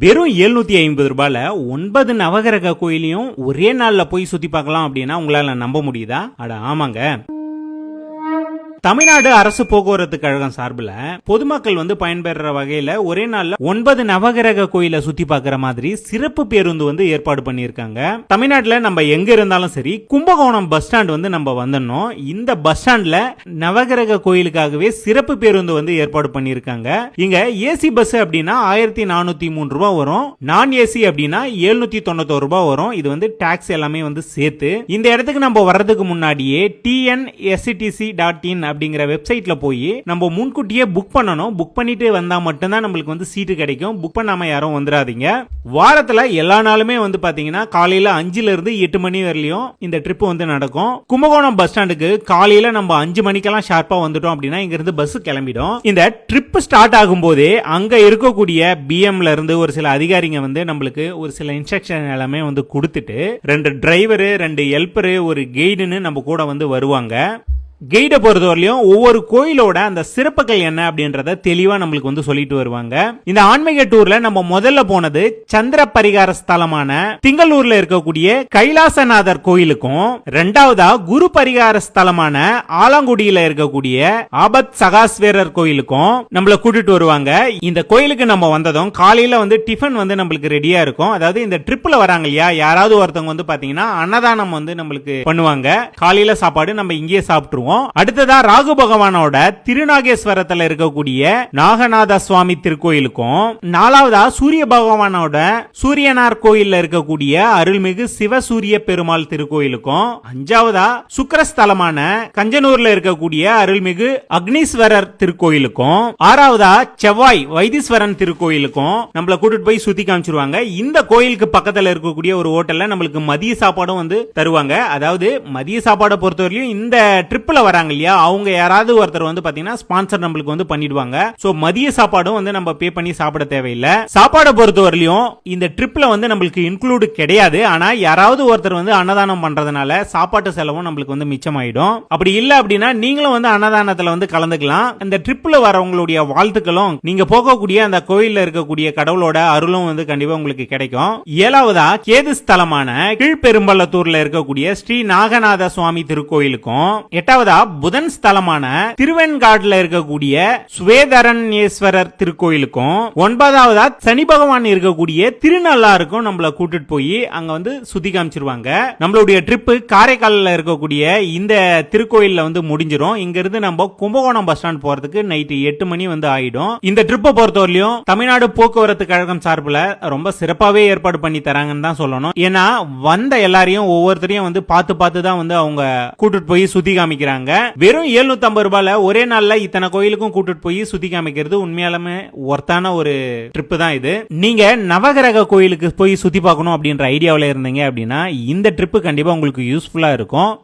வெறும் எழுநூத்தி ஐம்பது ரூபாயில ஒன்பது நவகிரக கோயிலையும் ஒரே நாள்ல போய் சுத்தி பார்க்கலாம் அப்படின்னா உங்களால நம்ப முடியுதா? அட ஆமாங்க. தமிழ்நாடு அரசு போக்குவரத்து கழகம் சார்பில் பொதுமக்கள் வந்து பயன்பெற வகையில் ஒரே நாள்ல ஒன்பது நவகிரக கோயிலை சுத்தி பார்க்குற மாதிரி சிறப்பு பேருந்து வந்து ஏற்பாடு பண்ணியிருக்காங்க. தமிழ்நாட்டில் நம்ம எங்க இருந்தாலும் சரி கும்பகோணம் பஸ் ஸ்டாண்ட் வந்து நம்ம வந்துடணும். இந்த பஸ் ஸ்டாண்ட்ல நவகிரக கோயிலுக்காகவே சிறப்பு பேருந்து வந்து ஏற்பாடு பண்ணியிருக்காங்க. இங்க ஏசி பஸ் அப்படின்னா ஆயிரத்தி நானூத்தி மூணு ரூபாய் வரும். நான் ஏசி அப்படின்னா எழுநூத்தி தொண்ணூத்தோரு ரூபாய் வரும். இது வந்து டாக்ஸ் எல்லாமே வந்து சேர்த்து இந்த இடத்துக்கு நம்ம வர்றதுக்கு முன்னாடியே டிஎன்எஸ்சிடிசி டாட் இன் அப்படிங்கிற வெப்சைட்ல போய் நம்ம முன்கூட்டியே புக் பண்ணணும். புக் பண்ணிட்டு வந்தா மட்டும்தான் நம்மளுக்கு வந்து சீட்டு கிடைக்கும். புக் பண்ணாம யாரும் வந்துடாதீங்க வாரத்துல எல்லா நாளுமே வந்து பாத்தீங்கன்னா காலையில அஞ்சுல இருந்து எட்டு மணி வரலையும் இந்த ட்ரிப் வந்து நடக்கும். கும்பகோணம் பஸ் ஸ்டாண்டுக்கு காலையில நம்ம அஞ்சு மணிக்கெல்லாம் ஷார்ப்பா வந்துட்டோம் அப்படின்னா இங்க இருந்து பஸ் கிளம்பிடும். இந்த ட்ரிப் ஸ்டார்ட் ஆகும் போதே அங்க இருக்கக்கூடிய பிஎம்ல இருந்து ஒரு சில அதிகாரிங்க வந்து நம்மளுக்கு ஒரு சில இன்ஸ்ட்ரக்ஷன் எல்லாமே வந்து கொடுத்துட்டு ரெண்டு டிரைவரு ரெண்டு ஹெல்ப்பரு ஒரு கைடுன்னு நம்ம கூட வந்து வருவாங்க. கைடை பொறுத்தவரையிலும் ஒவ்வொரு கோயிலோட அந்த சிறப்புகள் என்ன அப்படின்றத தெளிவா நம்மளுக்கு வந்து சொல்லிட்டு வருவாங்க. இந்த ஆன்மீக டூர்ல நம்ம முதல்ல போனது சந்திர பரிகார ஸ்தலமான திங்களூர்ல இருக்கக்கூடிய கைலாசநாதர் கோயிலுக்கும் ரெண்டாவதா குரு பரிகார ஸ்தலமான ஆலங்குடியில இருக்கக்கூடிய ஆபத் சகாஸ்வேரர் கோயிலுக்கும் நம்மள கூட்டிட்டு வருவாங்க. இந்த கோயிலுக்கு நம்ம வந்ததும் காலையில வந்து டிஃபன் வந்து நம்மளுக்கு ரெடியா இருக்கும். அதாவது இந்த ட்ரிப்ல வராங்க இல்லையா? யாராவது ஒருத்தவங்க வந்து பாத்தீங்கன்னா அன்னதானம் வந்து நம்மளுக்கு பண்ணுவாங்க. காலையில சாப்பாடு நம்ம இங்கேயே சாப்பிட்டுருவோம். அடுத்ததா ராகு பகவானோட திருநாகேஸ்வரத்துல இருக்கக்கூடிய நாகநாத சுவாமி திருக்கோயிலுக்கும் நாலாவதா சூரிய பகவானோட சூரியனார் கோயில்ல இருக்கக்கூடிய அருள்மிகு சிவசூரிய பெருமாள் திருக்கோயிலுக்கும் அஞ்சாவதா சுக்கரஸ்தலமான கஞ்சனூர்ல இருக்கக்கூடிய அருள்மிகு அக்னீஸ்வரர் திருக்கோயிலுக்கும் ஆறாவதா செவ்வாய் வைத்தீஸ்வரன் திருக்கோயிலுக்கும் நம்மள கூட்டிட்டு போய் சுத்தி காமிச்சிருவாங்க. இந்த கோயிலுக்கு பக்கத்துல இருக்கக்கூடிய ஒரு ஹோட்டல்ல நம்மளுக்கு மதிய சாப்பாடும் வந்து தருவாங்க. அதாவது மதிய சாப்பாடை பொறுத்தவரையிலும் இந்த ட்ரிப்ல வராங்க இல்லையா? அவங்க யாராவது ஒருத்தர் வந்து பாத்தீங்கன்னா ஸ்பான்சர் நம்மளுக்கு வந்து பண்ணிடுவாங்க. சோ மதிய சாப்பாடும் வந்து நம்ம பே பண்ணி சாப்பிட தேவையில்லை. சாப்பாடை பொறுத்தவரையிலும் இந்த ட்ரிப்ல வந்து நம்மளுக்கு இன்க்ளூடு கிடையாது. ஆனா யாராவது ஒருத்தர் வந்து அன்னதானம் பண்றதுனால சாப்பாட்டு செலவும் நம்மளுக்கு வந்து மிச்சமாயிடும். அப்படி இல்ல அப்படின்னா நீங்களும் வந்து அன்னதானத்துல வந்து கலந்துக்கலாம். இந்த ட்ரிப்ல வரவங்களுடைய வாழ்த்துக்களும் நீங்க போகக்கூடிய அந்த கோயில்ல இருக்கக்கூடிய கடவுளோட அருளும் வந்து கண்டிப்பா உங்களுக்கு கிடைக்கும். ஏழாவதா கேது ஸ்தலமான கீழ்பெரும்பள்ளத்தூர்ல இருக்கக்கூடிய ஸ்ரீ நாகநாத சுவாமி திருக்கோயிலுக்கும். எட்டாவதா புதன் ஸ்தலமான திருவெண்காடுல இருக்கக்கூடிய சுவேதரண்யேஸ்வரர் திருக்கோயிலுக்கும் ஒன்பதாவதா சனி பகவான் இருக்கக்கூடிய திருநள்ளாருக்கும் நம்மள கூட்டிட்டு போய் அங்க வந்து சுத்தி காமிச்சிருவாங்க. நம்மளுடைய ட்ரிப் காரைக்காலில் இருக்கக்கூடிய இந்த திருக்கோயில்ல வந்து முடிஞ்சிரும். இங்க இருந்து நம்ம கும்பகோணம் பஸ் ஸ்டாண்ட் போறதுக்கு நைட்டு எட்டு மணி வந்து ஆயிடும். இந்த ட்ரிப்பை பொறுத்தவரையிலும் தமிழ்நாடு போக்குவரத்து கழகம் சார்பில் ரொம்ப சிறப்பாகவே ஏற்பாடு பண்ணி தராங்கன்னு தான் சொல்லணும். ஏன்னா வந்த எல்லாரையும் ஒவ்வொருத்தரையும் வந்து பார்த்து பார்த்து தான் வந்து அவங்க கூட்டிட்டு போய் சுத்தி காமிக்கிறாங்க. வெறும் 750 ஐம்பது ரூபாயில ஒரே நாள்ல இத்தனை கோயிலுக்கும் கூட்டிட்டு போய் சுத்தி காமிக்கிறது உண்மையாலுமே ஒர்த்தான ஒரு ட்ரிப்பு தான் இது. நீங்க நவகிரக கோயிலுக்கு போய் சுத்தி பார்க்கணும் அப்படின்ற ஐடியாவில் இருந்தீங்க அப்படின்னா இந்த ட்ரிப்பு கண்டிப்பா உங்களுக்கு யூஸ்ஃபுல்லா இருக்கும்.